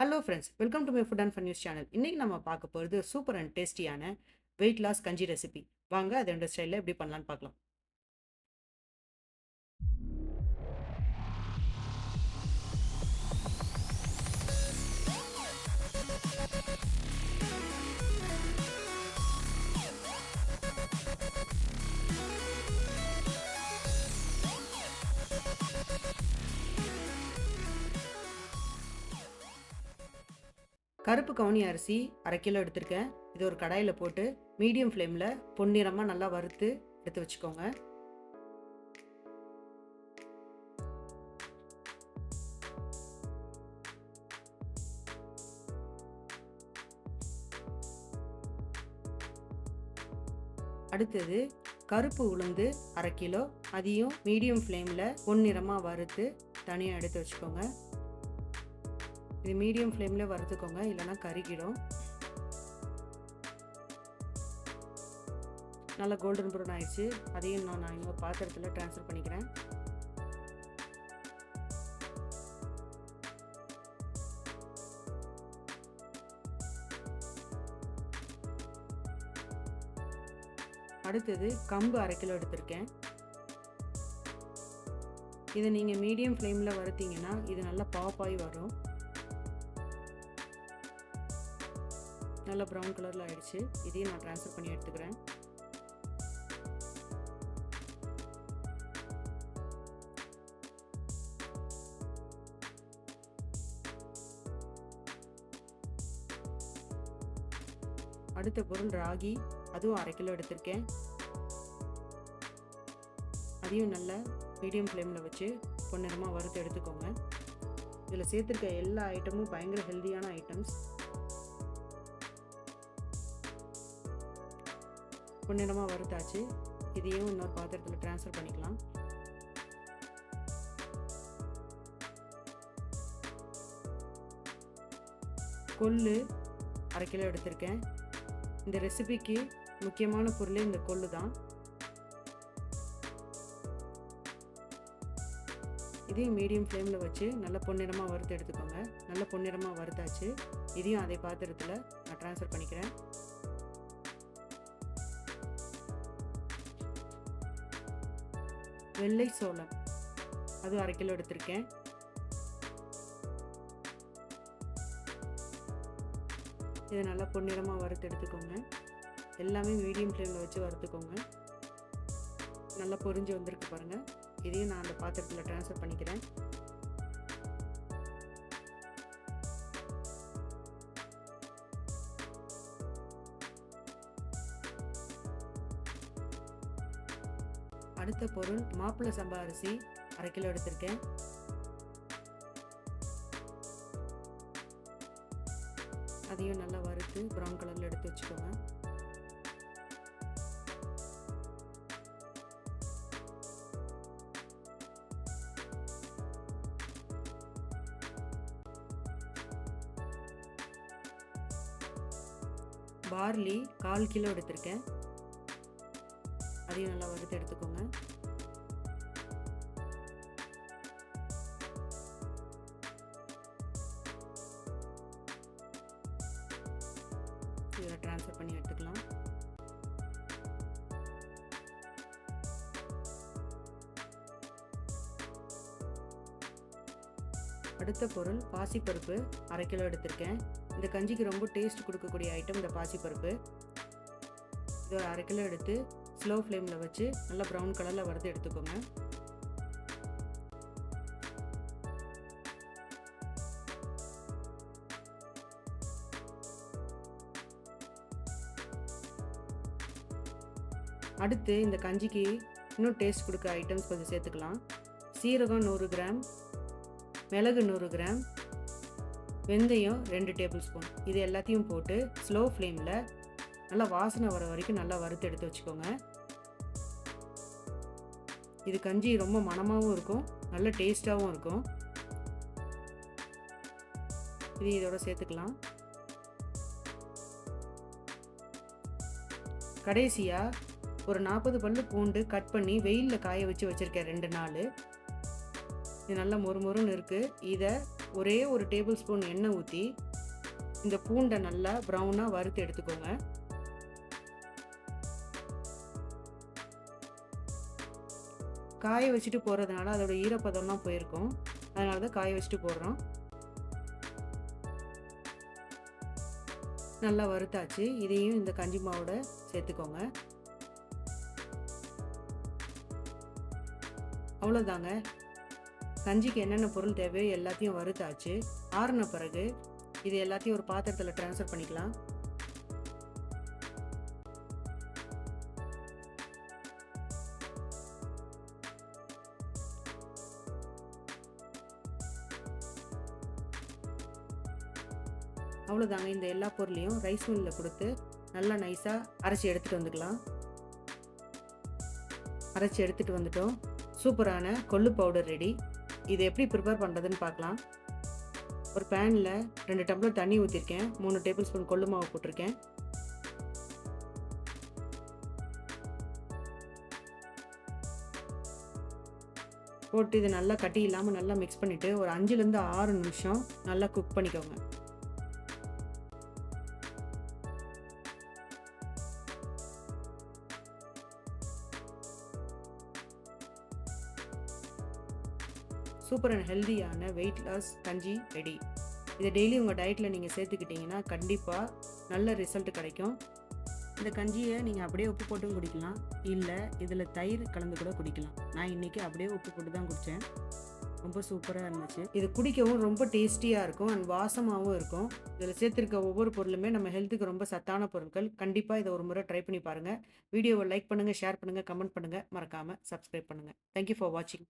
Hello friends welcome to my food and fun news channel இன்றைக்கி நம்ம பார்க்க போகிறது சூப்பர் அண்ட் டேஸ்டியான வெயிட் லாஸ் கஞ்சி ரெசிபி வாங்க அது ஸ்டைலில் எப்படி பண்ணலான்னு பார்க்கலாம். கருப்பு கவுனி அரிசி அரை கிலோ எடுத்திருக்கேன். இது ஒரு கடாயில் போட்டு மீடியம் ஃப்ளேமில் பொன்னிறமாக நல்லா வறுத்து எடுத்து வச்சுக்கோங்க. அடுத்தது கருப்பு உளுந்து அரை கிலோ அதையும் மீடியம் ஃப்ளேமில் பொன்னிறமாக வறுத்து தனியாக எடுத்து வச்சுக்கோங்க. இது மீடியம் ஃப்ளேமில் வறுத்துக்கோங்க இல்லைனா கருகிடும். நல்லா கோல்டன் ப்ரௌன் ஆயிடுச்சு. அதையும் நான் நான் இன்னொரு பாத்திரத்தில் ட்ரான்ஸ்ஃபர் பண்ணிக்கிறேன். அடுத்தது கம்பு அரை கிலோ எடுத்திருக்கேன். இதை நீங்கள் மீடியம் ஃப்ளேமில் வறுத்தீங்கன்னா இது நல்லா பாப்பாகி வரும். நல்லா ப்ரௌன் கலரில் ஆயிடுச்சு. இதையும் நான் ட்ரான்ஸ்ஃபர் பண்ணி எடுத்துக்கிறேன். அடுத்த பொருள் ராகி. அதுவும் அரை கிலோ எடுத்திருக்கேன். அதையும் நல்லா மீடியம் ஃப்ளேமில் வச்சு பொன்னிறமாக வறுத்து எடுத்துக்கோங்க. இதில் சேர்த்துருக்க எல்லா ஐட்டமும் பயங்கர ஹெல்த்தியான ஐட்டம்ஸ் பொன்னிறமாக வறுத்தாச்சு இதையும் இன்னொரு பாத்திரத்தில் ட்ரான்ஸ்ஃபர் பண்ணிக்கலாம். கொள்ளு அரை கிலோ எடுத்திருக்கேன். இந்த ரெசிபிக்கு முக்கியமான பொருளே இந்த கொள்ளு தான் இதையும் மீடியம் ஃப்ளேமில் வச்சு நல்ல பொன்னிறமாக வறுத்து எடுத்துக்கோங்க. நல்ல பொன்னிறமாக வறுத்தாச்சு. இதையும் அதே பாத்திரத்தில் நான் ட்ரான்ஸ்ஃபர் பண்ணிக்கிறேன். வெள்ளை சோளம். அது அரை கிலோ எடுத்திருக்கேன். இதை நல்லா பொன்னிறமாக வறுத்து எடுத்துக்கோங்க. எல்லாமே மீடியம் ஃப்ளேமில் வச்சு வறுத்துக்கோங்க. நல்லா பொரிஞ்சு வந்திருக்கு பாருங்கள் இதையும் நான் அந்த பாத்திரத்தில் ட்ரான்ஸ்ஃபர் பண்ணிக்கிறேன். அடுத்த பொருள் மாப்பிள்ளை சம்பா அரிசி அரை கிலோ எடுத்திருக்கேன். அதையும் நல்லா வறுத்து ப்ரௌன் கலரில் எடுத்து வச்சுக்கோங்க. பார்லி கால் கிலோ எடுத்திருக்கேன். அதையும் நல்லா வறுத்து எடுத்துக்கோங்க. இதில் ட்ரான்ஸ்ஃபர் பண்ணி எடுத்துக்கலாம். அடுத்த பொருள் பாசிப்பருப்பு அரை கிலோ எடுத்திருக்கேன். இந்த கஞ்சிக்கு ரொம்ப டேஸ்ட் கொடுக்கக்கூடிய ஐட்டம் இந்த பாசிப்பருப்பு. இது ஒரு அரை கிலோ எடுத்து ஸ்லோ ஃப்ளேமில் வச்சு நல்லா ப்ரௌன் கலரில் வறுத்து எடுத்துக்கோங்க. அடுத்து இந்த கஞ்சிக்கு இன்னும் டேஸ்ட் கொடுக்க ஐட்டம்ஸ் கொஞ்சம் சேர்த்துக்கலாம். சீரகம் நூறு கிராம் மிளகு நூறு கிராம் வெந்தயம் ரெண்டு டேபிள் ஸ்பூன் இது எல்லாத்தையும் போட்டு ஸ்லோ ஃப்ளேமில் நல்லா வாசனை வர வரைக்கும் நல்லா வறுத்து எடுத்து வச்சுக்கோங்க. இது கஞ்சி ரொம்ப மணமாகவும் இருக்கும் நல்ல டேஸ்ட்டாகவும் இருக்கும். இது இதோட சேர்த்துக்கலாம். கடைசியாக ஒரு நாற்பது பல்லு பூண்டு கட் பண்ணி வெயிலில் காய வச்சு வச்சுருக்கேன் ரெண்டு நாள். இது நல்லா மொறு மொறுன்னு இருக்குது இதை ஒரே ஒரு டேபிள் ஸ்பூன் எண்ணெய் ஊற்றி இந்த பூண்டை நல்லா ப்ரௌனாக வறுத்து எடுத்துக்கோங்க. காய வச்சுட்டு போடுறதுனால அதோட ஈரப்பதம்லாம் போயிருக்கும். அதனால தான் காய வச்சுட்டு போடுறோம். நல்லா வறுத்தாச்சு. இதையும் இந்த கஞ்சி மாவோட சேர்த்துக்கோங்க. அவ்வளோதாங்க கஞ்சிக்கு என்னென்ன பொருள் தேவையோ எல்லாத்தையும் வறுத்தாச்சு. ஆறுன பிறகு இது எல்லாத்தையும் ஒரு பாத்திரத்தில் ட்ரான்ஸ்ஃபர் பண்ணிக்கலாம். அவ்வளோதாங்க இந்த எல்லா பொருளையும் ரைஸ் மில்லில் கொடுத்து நல்லா நைஸாக அரைச்சி எடுத்துகிட்டு வந்துக்கலாம். அரைச்சி எடுத்துகிட்டு வந்துட்டோம். சூப்பரான கொள்ளு பவுடர் ரெடி இதை எப்படி ப்ரிப்பேர் பண்ணுறதுன்னு பார்க்கலாம். ஒரு பேனில் ரெண்டு டம்ளர் தண்ணி ஊற்றிருக்கேன் மூணு டேபிள் ஸ்பூன் கொள்ளு மாவு போட்டிருக்கேன். போட்டு இது நல்லா கட்டி இல்லாமல் நல்லா மிக்ஸ் பண்ணிவிட்டு ஒரு அஞ்சுலேருந்து ஆறு நிமிஷம் நல்லா குக் பண்ணிக்கோங்க. சூப்பர் அண்ட் ஹெல்தியான வெயிட் லாஸ் கஞ்சி ரெடி இதை டெய்லி உங்கள் டயட்டில் நீங்கள் சேர்த்துக்கிட்டிங்கன்னா கண்டிப்பாக நல்ல ரிசல்ட் கிடைக்கும். இந்த கஞ்சியை நீங்கள் அப்படியே உப்பு போட்டும் குடிக்கலாம். இல்லை இதில் தயிர் கலந்து கூட குடிக்கலாம். நான் இன்றைக்கி அப்படியே உப்பு போட்டு தான் குடித்தேன் ரொம்ப சூப்பராக இருந்துச்சு. இது குடிக்கவும் ரொம்ப டேஸ்டியாக இருக்கும் அண்ட் வாசமாகவும் இருக்கும். இதில் சேர்த்துருக்க ஒவ்வொரு பொருளுமே நம்ம ஹெல்த்துக்கு ரொம்ப சத்தான பொருட்கள். கண்டிப்பாக இதை ஒரு முறை ட்ரை பண்ணி பாருங்கள் வீடியோவை லைக் பண்ணுங்கள் ஷேர் பண்ணுங்கள் கமெண்ட் பண்ணுங்கள் மறக்காமல் சப்ஸ்கிரைப் பண்ணுங்கள் தேங்க்யூ ஃபார் வாட்சிங்